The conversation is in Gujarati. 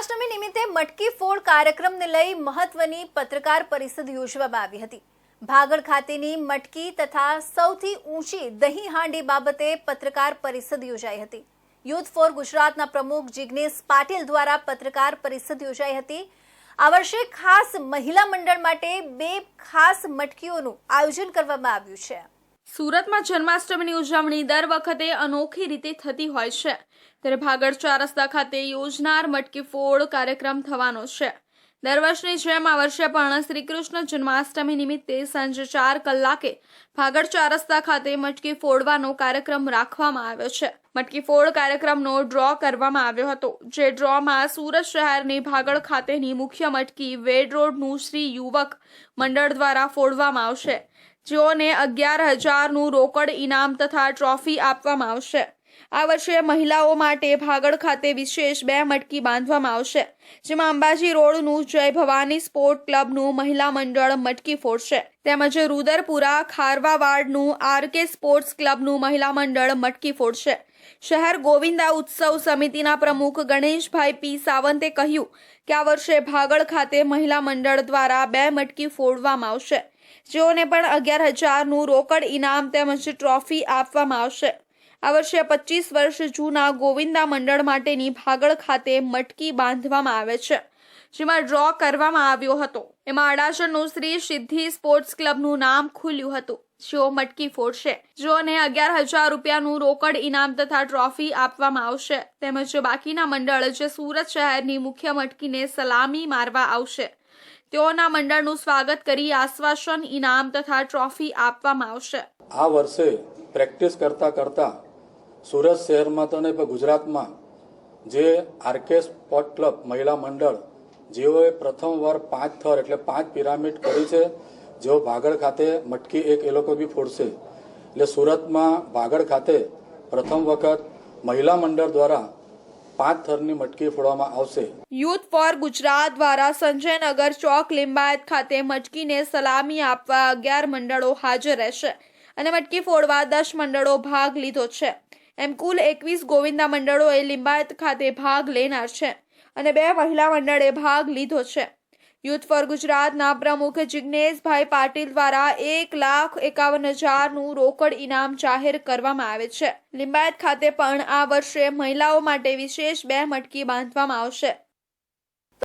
જન્માષ્ટમી નિમિત્તે મટકી ફોડ કાર્યક્રમને લઈ મહત્વની પત્રકાર પરિષદ યોજવામાં આવી હતી. ભાગળ ખાતેની મટકી તથા સૌથી ઊંચી દહીં હાંડી બાબતે પત્રકાર પરિષદ યોજાઈ હતી. યુથ ફોર ગુજરાતના પ્રમુખ જિગ્નેશ પાટીલ દ્વારા પત્રકાર પરિષદ યોજાઈ હતી. આ વર્ષે ખાસ મહિલા મંડળ માટે બે ખાસ મટકીઓનું આયોજન કરવામાં આવ્યું છે. સુરતમાં જન્માષ્ટમીની ઉજવણી દર વખતે અનોખી રીતે થતી હોય છે. ત્યારે ભાગળ રસ્તા ખાતે યોજનાર મટકી ફોડ કાર્યક્રમ થવાનો છે. દર વર્ષની જેમ આ વર્ષે પણ શ્રી કૃષ્ણ જન્માષ્ટમી નિમિત્તે સાંજે ચાર કલાકે ભાગળ ચાર રસ્તા ખાતે મટકી ફોડવાનો કાર્યક્રમ રાખવામાં આવ્યો છે. મટકી ફોડ કાર્યક્રમનો ડ્રો કરવામાં આવ્યો હતો, જે ડ્રોમાં સુરત શહેરની ભાગળ ખાતેની મુખ્ય મટકી વેડ રોડનું શ્રી યુવક મંડળ દ્વારા ફોડવામાં આવશે. જેઓને અગિયાર હજારનું રોકડ ઇનામ તથા ટ્રોફી આપવામાં આવશે. આ વર્ષે મહિલાઓ માટે ભાગળ ખાતે વિશેષ બે મટકી બાંધવામાં આવશે, જેમાં અંબાજી રોડનું જય ભવાની સ્પોર્ટ ક્લબનું મહિલા મંડળ મટકી ફોડશે. તેમજ રુદરપુરા ખારવાવાડનું આરકે સ્પોર્ટ્સ ક્લબનું મહિલા મંડળ મટકી ફોડશે. શહેર ગોવિંદા ઉત્સવ સમિતિના પ્રમુખ ગણેશભાઈ પી સાવંતે કહ્યું કે આ વર્ષે ભાગળ ખાતે મહિલા મંડળ દ્વારા બે મટકી ફોડવામાં આવશે. જેઓને પણ અગિયાર હજારનું રોકડ ઇનામ તેમજ ટ્રોફી આપવામાં આવશે. આ વર્ષે પચીસ વર્ષ જૂના ગોવિંદા મંડળ માટેની ભાગળ ખાતે મટકી બાંધવામાં આવે છે, જેમાં ડ્રો કરવામાં આવ્યો હતો. એમાં અડાજણનું શ્રી સિદ્ધિ સ્પોર્ટ્સ ક્લબનું નામ ખુલ્યું હતું. જેઓ મટકી ફોડશે. જેઓને અગિયાર હજાર રૂપિયાનું રોકડ ઇનામ તથા ટ્રોફી આપવામાં આવશે. તેમજ બાકીના મંડળ જે સુરત શહેરની મુખ્ય મટકીને સલામી મારવા આવશે. તેઓના મંડળનું સ્વાગત કરી આશ્વાસન, ઇનામ તથા ટ્રોફી આપવામાં આવશે. આ વર્ષે પ્રેક્ટિસ કરતા કરતા સુરત શહેરમાં તો નહીં, પણ ગુજરાતમાં જે આરકે સ્પોર્ટ ક્લબ મહિલા મંડળ, જેઓએ પ્રથમવાર પાંચ થર એટલે પાંચ પિરામિડ કરી છે, જેઓ ભાગળ ખાતે મટકી એક એ લોકો બી ફોડશે. એટલે સુરતમાં ભાગળ ખાતે પ્રથમ વખત મહિલા મંડળ દ્વારા પાંચ થરની મટકી ફોડવામાં આવશે. યુથ ફોર ગુજરાત દ્વારા સંજયનગર ચોક લિંબાયત ખાતે મટકીને સલામી આપવા અગિયાર મંડળો હાજર રહેશે અને મટકી ફોડવા દસ મંડળો ભાગ લીધો છે. એમ કુલ એકવીસ ગોવિંદા મંડળોએ લિંબાયત ખાતે ભાગ લેનાર છે અને બે મહિલા મંડળે ભાગ લીધો છે. યુથ ફોર ગુજરાતના પ્રમુખ જિગ્નેશભાઈ પાટીલ દ્વારા એક લાખ એકાવન હજારનું રોકડ ઇનામ જાહેર કરવામાં આવે છે. લિંબાયત ખાતે પણ આ વર્ષે મહિલાઓ માટે વિશેષ બે મટકી બાંધવામાં આવશે.